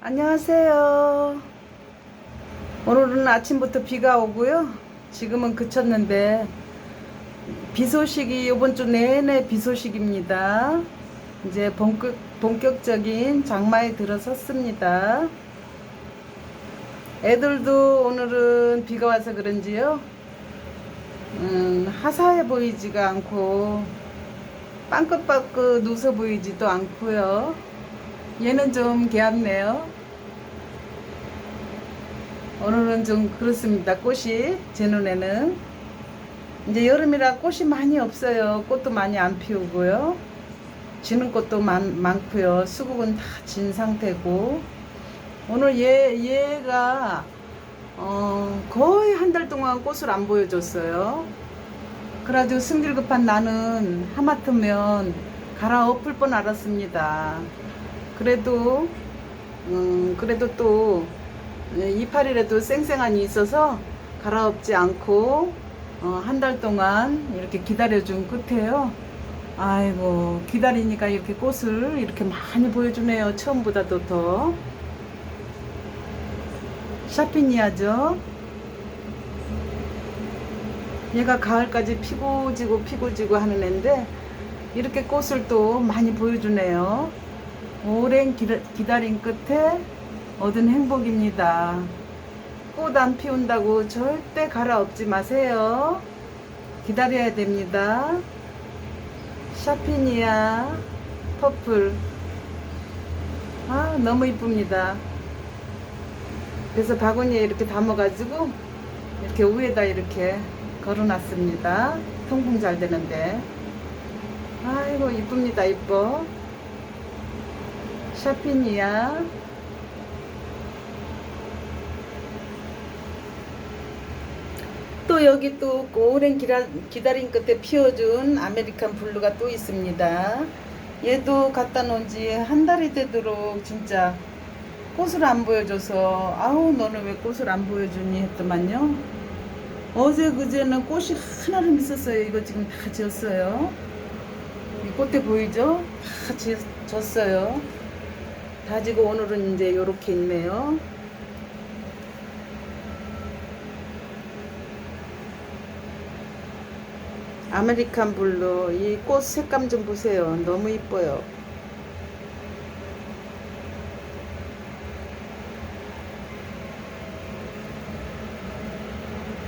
안녕하세요. 오늘은 아침부터 비가 오고요. 지금은 그쳤는데 비 소식이 이번 주 내내 비 소식입니다. 이제 본격, 본격적인 장마에 들어섰습니다. 애들도 오늘은 비가 와서 그런지요. 음, 화사해 보이지가 않고 빵긋빵긋 웃어 보이지도 않고요. 얘는 좀 개합네요. 오늘은 좀 그렇습니다. 꽃이 제 눈에는 이제 여름이라 꽃이 많이 없어요. 꽃도 많이 안 피우고요. 지는 꽃도 많, 많고요. 수국은 다 진 상태고 오늘 얘 얘가 어, 거의 한 달 동안 꽃을 안 보여줬어요. 그래가지고 승질 급한 나는 하마터면 갈아엎을 뻔 알았습니다. 그래도 음, 그래도 또 이파리라도 쌩쌩하니 있어서 갈아엎지 않고 어, 한 달 동안 이렇게 기다려준 끝에요. 아이고 기다리니까 이렇게 꽃을 이렇게 많이 보여주네요. 처음보다도 더 샤피니아죠. 얘가 가을까지 피고 지고 피고 지고 하는 애인데 이렇게 꽃을 또 많이 보여주네요. 오랜 기다, 기다림 끝에 얻은 행복입니다. 꽃 안 피운다고 절대 갈아엎지 마세요. 기다려야 됩니다. 샤피니아 퍼플. 아, 너무 이쁩니다. 그래서 바구니에 이렇게 담아가지고 이렇게 위에다 이렇게 걸어놨습니다. 통풍 잘 되는데. 아이고, 이쁩니다. 이뻐. 샤피니아. 또 여기 또 오랜 기라, 기다림 끝에 피워준 아메리칸 블루가 또 있습니다. 얘도 갖다 놓은 지 한 달이 되도록 진짜 꽃을 안 보여줘서 아우 너는 왜 꽃을 안 보여주니 했더만요. 어제 그제는 꽃이 하나를 있었어요. 이거 지금 다 지었어요. 이 꽃대 보이죠? 다 지, 졌어요. 다지고 오늘은 이제 요렇게 있네요. 아메리칸 블루 이 꽃 색감 좀 보세요. 너무 이뻐요.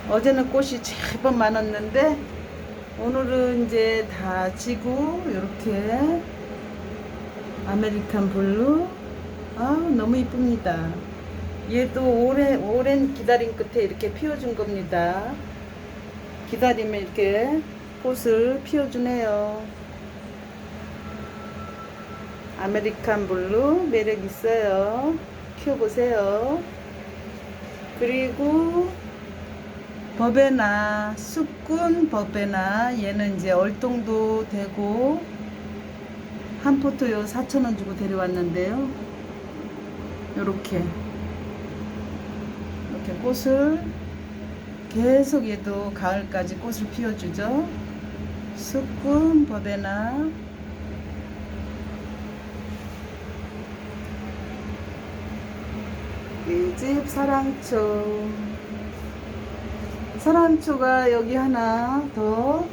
어제는 꽃이 제법 많았는데 오늘은 이제 다 지고 이렇게 아메리칸 블루 아 너무 이쁩니다. 얘도 오랜 오랜 기다림 끝에 이렇게 피워준 겁니다. 기다리면 이렇게 꽃을 피워주네요. 아메리칸 블루 매력 있어요. 키워보세요. 그리고 버베나 쑥군 버베나 얘는 이제 얼동도 되고 한 포토요 4,000원 주고 데려왔는데요. 요렇게. 이렇게 꽃을 계속 얘도 가을까지 꽃을 피워주죠. 쑥군 버베나. 이 집 사랑초. 사랑초가 여기 하나 더.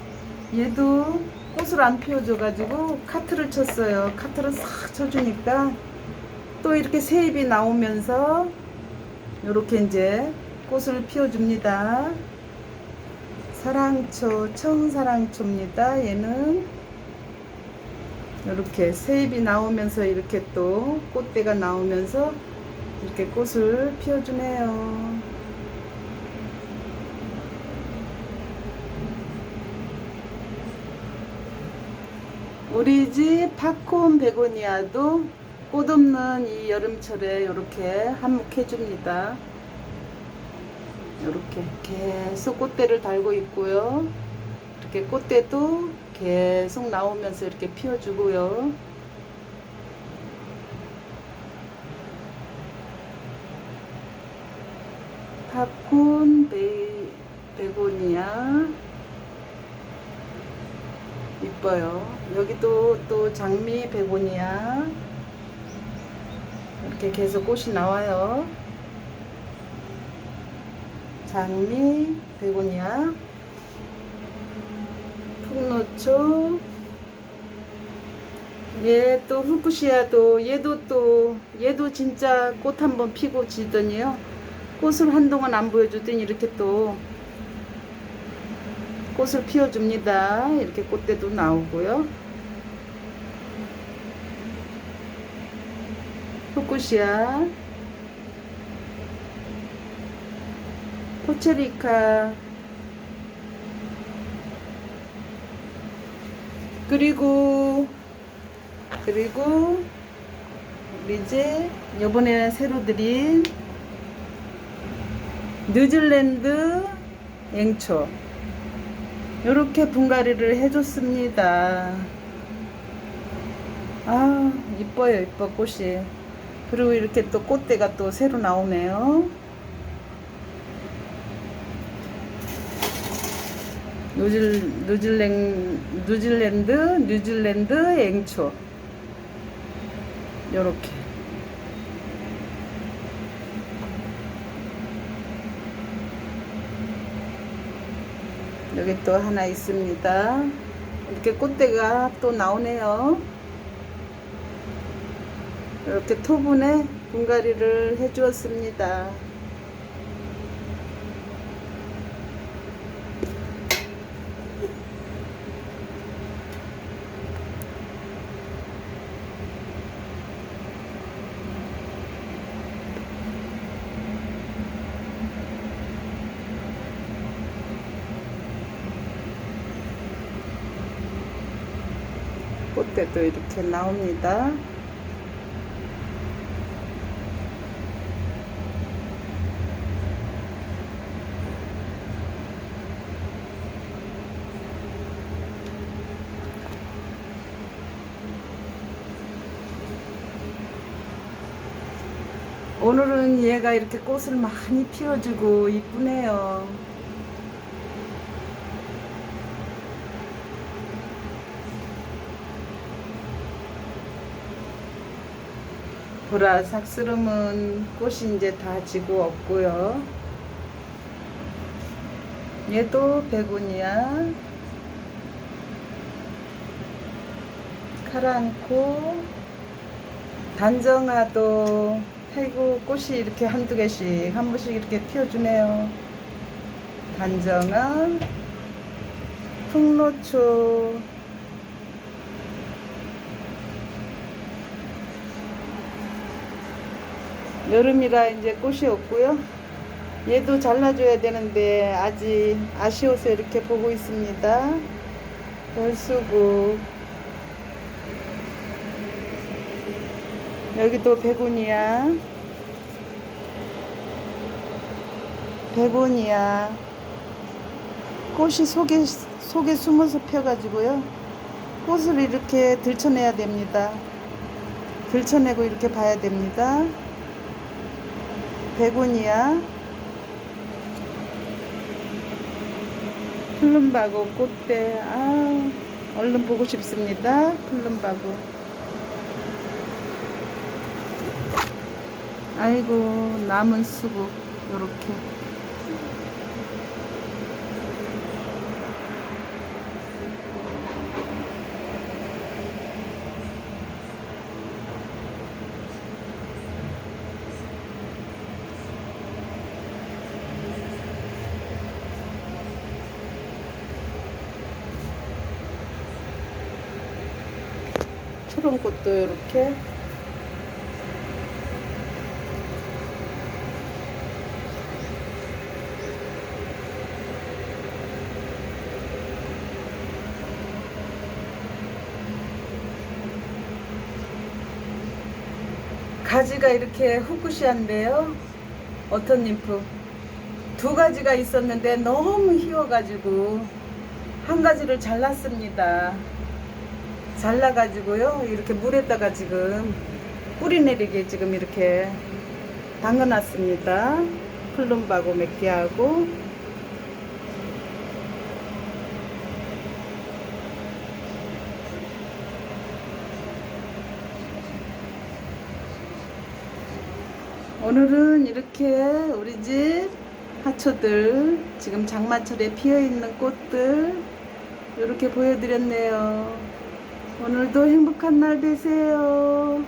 얘도 꽃을 안 피워줘가지고 카트를 쳤어요. 카트를 싹 쳐주니까 또 이렇게 새 잎이 나오면서 이렇게 이제 꽃을 피워줍니다. 사랑초 청사랑초입니다. 얘는 이렇게 새 잎이 나오면서 이렇게 또 꽃대가 나오면서 이렇게 꽃을 피워주네요. 우리 집 팝콘 베고니아도 꽃 없는 이 여름철에 이렇게 한몫해줍니다. 이렇게 계속 꽃대를 달고 있고요. 이렇게 꽃대도 계속 나오면서 이렇게 피워주고요. 팝콘 베, 베고니아 이뻐요. 여기도 또 장미 베고니아 이렇게 계속 꽃이 나와요. 장미, 베고니아, 풍노초, 얘 또 후쿠시아도 얘도 또 얘도 진짜 꽃 한번 피고 지더니요. 꽃을 한동안 안 보여주더니 이렇게 또 꽃을 피워줍니다. 이렇게 꽃대도 나오고요. 후쿠시아 포체리카 그리고 그리고 이제 요번에 새로 들인 뉴질랜드 앵초 이렇게 분갈이를 해줬습니다. 아 이뻐요 이뻐 꽃이 그리고 이렇게 또 꽃대가 또 새로 나오네요. 뉴질, 뉴질랜, 뉴질랜드, 뉴질랜드 앵초. 요렇게. 여기 또 하나 있습니다. 이렇게 꽃대가 또 나오네요. 이렇게 토분에 분갈이를 해 주었습니다. 꽃대도 이렇게 나옵니다. 오늘은 얘가 이렇게 꽃을 많이 피워주고 이쁘네요. 보라 삭스름은 꽃이 이제 다 지고 없고요. 얘도 베고니아 카랑코 단정화도 태국 꽃이 이렇게 한두 개씩 한 번씩 이렇게 피워주네요. 단정화 풍로초 여름이라 이제 꽃이 없고요. 얘도 잘라줘야 되는데 아직 아쉬워서 이렇게 보고 있습니다. 별수구 여기도 베고니아 베고니아 꽃이 속에 속에 숨어서 펴가지고요. 꽃을 이렇게 들쳐내야 됩니다. 들쳐내고 이렇게 봐야 됩니다. 베고니아 플룸바고 꽃대 아 얼른 보고 싶습니다 플룸바고 아이고 남은 수국 요렇게. 푸른 꽃도 이렇게 가지가 이렇게 후쿠시한데요. 어떤 님프 두 가지가 있었는데 너무 휘어가지고 한 가지를 잘랐습니다. 잘라가지고요. 이렇게 물에다가 지금 뿌리 내리게 지금 이렇게 담가놨습니다. 플룸바고 몇 개하고 오늘은 이렇게 우리 집 하초들 지금 장마철에 피어 있는 꽃들 이렇게 보여드렸네요. 오늘도 행복한 날 되세요.